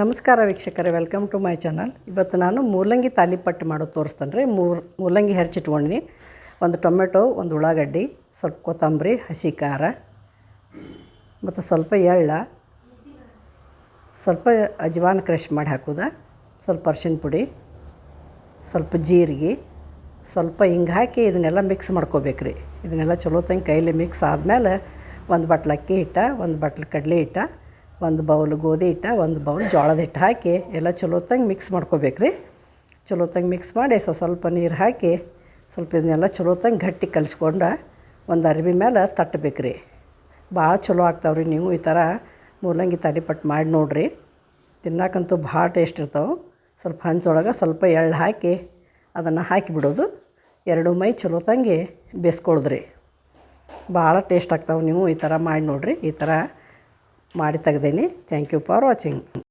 ನಮಸ್ಕಾರ ವೀಕ್ಷಕರೇ welcome to my channel ಇವತ್ತು ನಾನು ಮೂಲಂಗಿ ತಾಲಿಪಟ್ಟು ಮಾಡೋದು ತೋರಿಸ್ತೇನೆ ರೀ. ಮೂರು ಮೂಲಂಗಿ ಹೆರ್ಚಿಟ್ಕೊಂಡಿನಿ. ಒಂದು ಟೊಮೆಟೊ, ಒಂದು ಉಳ್ಳಾಗಡ್ಡಿ, ಸ್ವಲ್ಪ ಕೊತ್ತಂಬರಿ, ಹಸಿ ಖಾರ, ಮತ್ತು ಸ್ವಲ್ಪ ಎಳ್ಳ, ಸ್ವಲ್ಪ ಅಜ್ವಾನ್ ಕ್ರಶ್ ಮಾಡಿ ಹಾಕೋದ, ಸ್ವಲ್ಪ ಅರ್ಶಿನ ಪುಡಿ, ಸ್ವಲ್ಪ ಜೀರಿಗೆ, ಸ್ವಲ್ಪ ಹಿಂಗೆ ಹಾಕಿ ಇದನ್ನೆಲ್ಲ ಮಿಕ್ಸ್ ಮಾಡ್ಕೋಬೇಕು ರೀ. ಇದನ್ನೆಲ್ಲ ಚಲೋ ತಂಗೆ ಕೈಲಿ ಮಿಕ್ಸ್ ಆದಮೇಲೆ ಒಂದು ಬಟ್ಲು ಅಕ್ಕಿ ಹಿಟ್ಟ, ಒಂದು ಬಟ್ಲು ಕಡಲೆ ಹಿಟ್ಟ ಒಂದು ಬೌಲ್ ಗೋಧಿ ಹಿಟ್ಟು, ಒಂದು ಬೌಲ್ ಜೋಳದ ಹಿಟ್ಟು ಹಾಕಿ, ಎಲ್ಲ ಚಲೋತ್ತಂಗೆ ತಂಗೆ ಮಿಕ್ಸ್ ಮಾಡ್ಕೋಬೇಕ್ರಿ. ಚಲೋ ತಂಗೆ ಮಿಕ್ಸ್ ಮಾಡಿ ಸ್ವಲ್ಪ ಸ್ವಲ್ಪ ನೀರು ಹಾಕಿ, ಸ್ವಲ್ಪ ಇದನ್ನೆಲ್ಲ ಚಲೋ ತಂಗೆ ಗಟ್ಟಿ ಕಲಿಸ್ಕೊಂಡು ಒಂದು ಅರ್ಬಿ ಮೇಲೆ ತಟ್ಟಬೇಕ್ರಿ ಭಾಳ ಚಲೋ ಆಗ್ತಾವ್ರಿ ನೀವು ಈ ಥರ ಮೂಲಂಗಿ ತಾಲಿಪಟ್ಟು ಮಾಡಿ ನೋಡಿರಿ. ತಿನ್ನಕ್ಕಂತೂ ಭಾಳ ಟೇಸ್ಟ್ ಇರ್ತಾವೆ. ಸ್ವಲ್ಪ ಹಂಚೊಳಗೆ ಸ್ವಲ್ಪ ಎಳ್ಳು ಹಾಕಿ ಅದನ್ನು ಹಾಕಿಬಿಡೋದು. ಎರಡು ಮೈ ಚಲೋ ತಂಗಿ ಭಾಳ ಟೇಸ್ಟ್ ಆಗ್ತಾವೆ ನೀವು ಈ ಥರ ಮಾಡಿ ನೋಡಿರಿ. ಈ ಥರ ಮಾಡಿ ತೆಗ್ದೀನಿ. Thank you for watching